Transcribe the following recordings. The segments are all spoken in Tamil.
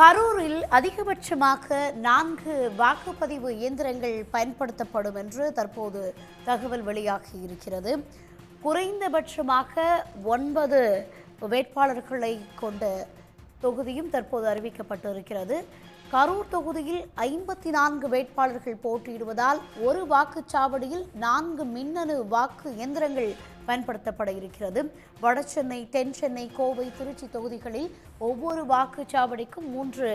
கரூரில் அதிகபட்சமாக நான்கு வாக்குப்பதிவு இயந்திரங்கள் பயன்படுத்தப்படும் என்று தற்போது தகவல் வெளியாகி இருக்கிறது. குறைந்தபட்சமாக ஒன்பது வேட்பாளர்களை கொண்ட தொகுதியும் தற்போது அறிவிக்கப்பட்டிருக்கிறது. கரூர் தொகுதியில் ஐம்பத்தி நான்கு வேட்பாளர்கள் போட்டியிடுவதால் ஒரு வாக்குச்சாவடியில் நான்கு மின்னணு வாக்கு இயந்திரங்கள் பயன்படுத்தப்பட இருக்கிறது. வடசென்னை தென் சென்னை கோவை திருச்சி தொகுதிகளில் ஒவ்வொரு வாக்குச்சாவடிக்கும் மூன்று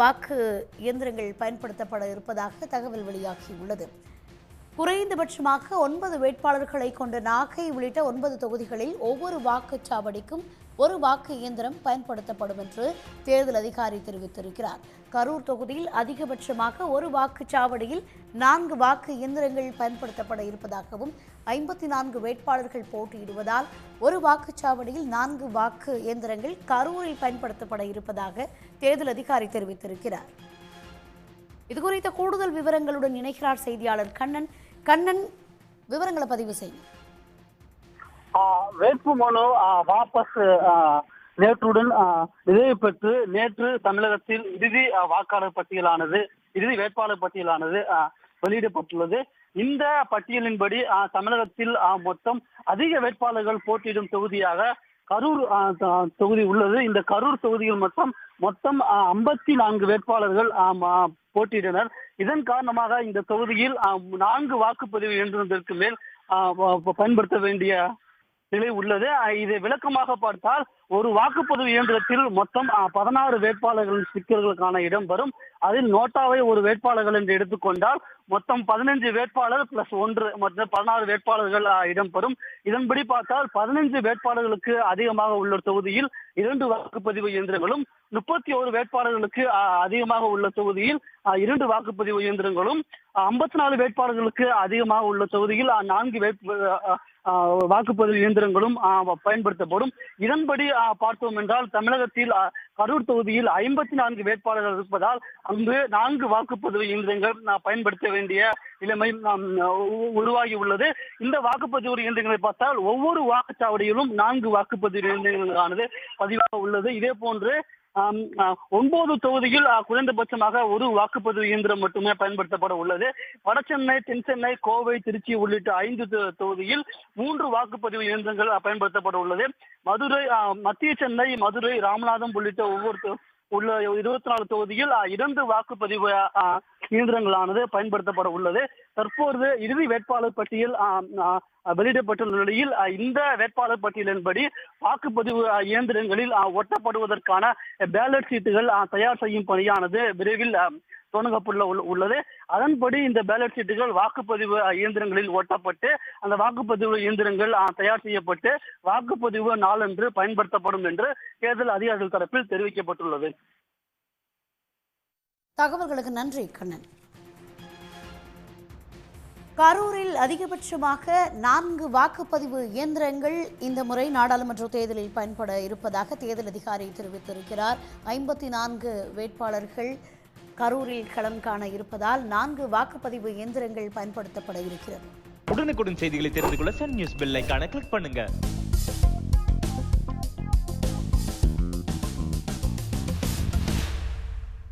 வாக்கு இயந்திரங்கள் பயன்படுத்தப்பட இருப்பதாக தகவல் வெளியாகியுள்ளது. குறைந்தபட்சமாக ஒன்பது வேட்பாளர்களை கொண்ட நாகை உள்ளிட்ட ஒன்பது தொகுதிகளில் ஒவ்வொரு வாக்குச்சாவடிக்கும் ஒரு வாக்கு இயந்திரம் பயன்படுத்தப்படும் என்று தேர்தல் அதிகாரி தெரிவித்திருக்கிறார். கரூர் தொகுதியில் அதிகபட்சமாக ஒரு வாக்குச்சாவடியில் நான்கு வாக்கு இயந்திரங்கள் பயன்படுத்தப்பட இருப்பதாகவும் ஐம்பத்தி நான்கு வேட்பாளர்கள் போட்டியிடுவதால் ஒரு வாக்குச்சாவடியில் நான்கு வாக்கு இயந்திரங்கள் கரூரில் பயன்படுத்தப்பட இருப்பதாக தேர்தல் அதிகாரி தெரிவித்திருக்கிறார். இது குறித்த கூடுதல் விவரங்களுடன் இணைகிறார் செய்தியாளர் கண்ணன். கண்ணன் விவரங்களை பதிவு செய்யும் ஆஹ் வேட்புமனு வாபஸ் நேற்றுடன் நிறைவு பெற்று நேற்று தமிழகத்தில் இறுதி வாக்காளர் பட்டியலானது இறுதி வேட்பாளர் பட்டியலானது வெளியிடப்பட்டுள்ளது. இந்த பட்டியலின்படி தமிழகத்தில் மொத்தம் அதிக வேட்பாளர்கள் போட்டியிடும் தொகுதியாக கரூர் தொகுதி உள்ளது. இந்த கரூர் தொகுதியில் மொத்தம் மொத்தம் ஐம்பத்தி நான்கு வேட்பாளர்கள் ஆம், போட்டியிட்டனர். இதன் காரணமாக இந்த தொகுதியில் நான்கு வாக்குப்பதிவு இயந்திரத்திற்கு மேல் ஆஹ் பயன்படுத்த வேண்டிய நிலை உள்ளது. இதை விளக்கமாக பார்த்தால் ஒரு வாக்குப்பதிவு இயந்திரத்தில் மொத்தம் பதினாறு வேட்பாளர்களின் சிக்கல்களுக்கான இடம் வரும். அதில் நோட்டாவை ஒரு வேட்பாளர்கள் என்று எடுத்துக்கொண்டால் மொத்தம் பதினஞ்சு வேட்பாளர் பிளஸ் ஒன்று மொத்தம் பதினாறு வேட்பாளர்கள் இடம்பெறும் இதன்படி பார்த்தால் பதினஞ்சு வேட்பாளர்களுக்கு அதிகமாக உள்ள தொகுதியில் இரண்டு வாக்குப்பதிவு இயந்திரங்களும் முப்பத்தி ஒரு வேட்பாளர்களுக்கு அதிகமாக உள்ள தொகுதியில் இரண்டு வாக்குப்பதிவு இயந்திரங்களும் ஐம்பத்தி நாலு வேட்பாளர்களுக்கு அதிகமாக உள்ள தொகுதியில் நான்கு வேட்பு வாக்குப்பதிவு இயந்திரங்களும் பயன்படுத்தப்படும். இதன்படி பார்த்தோம் என்றால் தமிழகத்தில் கரூர் தொகுதியில் ஐம்பத்தி நான்கு வேட்பாளர்கள் இருப்பதால் அங்கு நான்கு வாக்குப்பதிவு இயந்திரங்கள் பயன்படுத்த வேண்டிய நிலைமை உருவாகி உள்ளது. இந்த வாக்குப்பதிவு இயந்திரங்களை பார்த்தால் ஒவ்வொரு வாக்குச்சாவடியிலும் நான்கு வாக்குப்பதிவு இயந்திரங்களானது பதிவாக உள்ளது. இதே போன்று ஒன்பது தொகுதியில் குறைந்தபட்சமாக ஒரு வாக்குப்பதிவு இயந்திரம் மட்டுமே பயன்படுத்தப்பட உள்ளது. வடசென்னை தென் சென்னை கோவை திருச்சி உள்ளிட்ட ஐந்து தொகுதியில் மூன்று வாக்குப்பதிவு இயந்திரங்கள் பயன்படுத்தப்பட உள்ளது. மதுரை மத்திய சென்னை மதுரை ராமநாதம் உள்ளிட்ட ஒவ்வொரு உள்ள இருபத்தி நாலு தொகுதியில் இரண்டு வாக்குப்பதிவு இயந்திரங்களானது பயன்படுத்தப்பட உள்ளது. தற்போது இறுதி வேட்பாளர் பட்டியல் வெளியிடப்பட்டுள்ள நிலையில் இந்த வேட்பாளர் பட்டியலின்படி வாக்குப்பதிவு இயந்திரங்களில் ஒட்டப்படுவதற்கான பேலட் சீட்டுகள் தயார் செய்யும் பணியானது விரைவில் ஆஹ், தொடங்கப்பட்டுள்ள உள்ளது. அதன்படி இந்த பேலட் சீட்டுகள் வாக்குப்பதிவு இயந்திரங்களில் ஒட்டப்பட்டு அந்த வாக்குப்பதிவு இயந்திரங்கள் தயார் செய்யப்பட்டு வாக்குப்பதிவு நாளன்று பயன்படுத்தப்படும் என்று தேர்தல் அதிகாரிகள் தரப்பில் தெரிவிக்கப்பட்டுள்ளது. தகவல்களுக்கு நன்றி கண்ணன். கரூரில் அதிகபட்சமாக நான்கு வாக்குப்பதிவு இயந்திரங்கள் இந்த முறை நாடாளுமன்ற தேர்தலில் பயன்பட இருப்பதாக தேர்தல் அதிகாரி தெரிவித்திருக்கிறார். ஐம்பத்தி நான்கு வேட்பாளர்கள் கரூரில் களம் காண இருப்பதால் நான்கு வாக்குப்பதிவு இயந்திரங்கள் பயன்படுத்தப்பட இருக்கிறது. உடனுக்குடன் செய்திகளை தெரிந்து கொள்ள சன் நியூஸ் பெல்லைக்கான கிளிக் பண்ணுங்க.